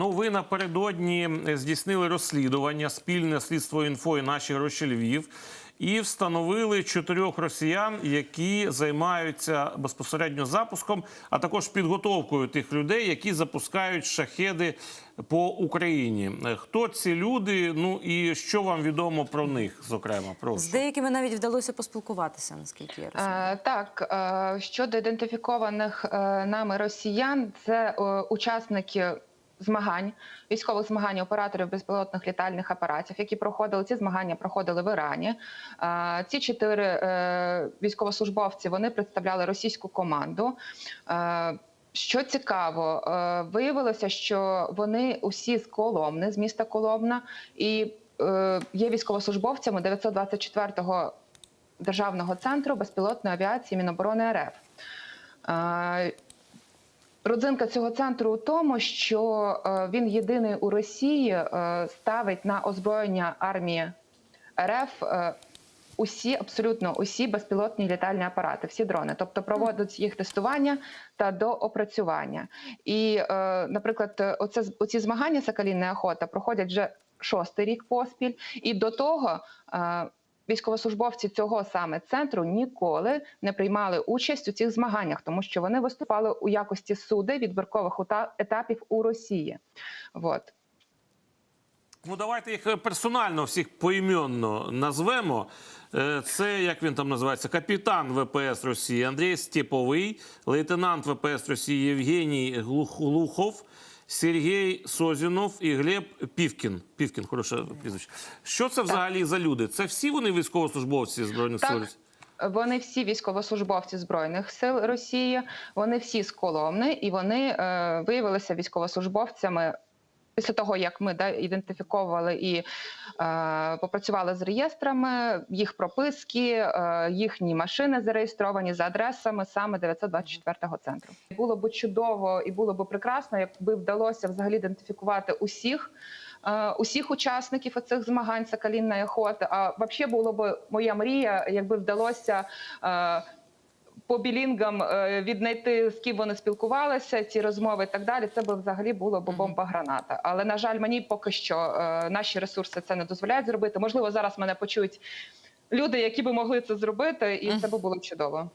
Ну, ви напередодні здійснили розслідування спільне слідство інфо і наші гроші Львів і встановили чотирьох росіян, які займаються безпосередньо запуском, а також підготовкою тих людей, які запускають шахеди по Україні. Хто ці люди? Ну і що вам відомо про них? Зокрема, прошу. З деякими навіть вдалося поспілкуватися, наскільки я розумію. Е, Так, е, щодо ідентифікованих е, нами росіян, це е, учасники змагань, військових змагань операторів безпілотних літальних апаратів, які проходили ці змагання, проходили в Ірані. Ці чотири е, військовослужбовці вони представляли російську команду. Що цікаво, е, виявилося, що вони усі з Коломни, з міста Коломна, і е, є військовослужбовцями 924-го Державного центру безпілотної авіації Міноборони РФ. Родзинка цього центру у тому, що е, він єдиний у Росії е, ставить на озброєння армії РФ е, усі, абсолютно усі безпілотні літальні апарати, всі дрони, тобто проводять їх тестування та доопрацювання. І, наприклад, оце оці змагання Соколінна охота проходять вже шостий рік поспіль, і до того. Е, Військовослужбовці цього саме центру ніколи не приймали участь у цих змаганнях, тому що вони виступали у якості суди відбіркових ута- етапів у Росії. Вот. Ну, давайте їх персонально всіх поіменно назвемо. Е, Це як він там називається? Капітан ВПС Росії Андрій Степовий, лейтенант ВПС Росії Євгеній Глухов, Сергій Созінов і Глеб Півкін. Півкін, хороше прізвище. Що це взагалі за люди? Це всі вони військовослужбовці збройних сил? Вони всі військовослужбовці збройних сил Росії, вони всі з Коломни, і вони е, виявилися військовослужбовцями. Після того, як ми да, ідентифіковували і е, попрацювали з реєстрами, їх прописки, е, їхні машини зареєстровані за адресами саме 924-го центру. Було б чудово і було б прекрасно, якби вдалося взагалі ідентифікувати усіх. е, Усіх учасників оцих змагань Соколінної охоти. А взагалі було б моя мрія, якби вдалося е, по білінгам е, віднайти з ким вони спілкувалися, ці розмови і так далі. Це би взагалі було б бомба граната. Але на жаль, мені поки що е, наші ресурси це не дозволяють зробити. Можливо, зараз мене почують люди, які би могли це зробити, і це би було чудово.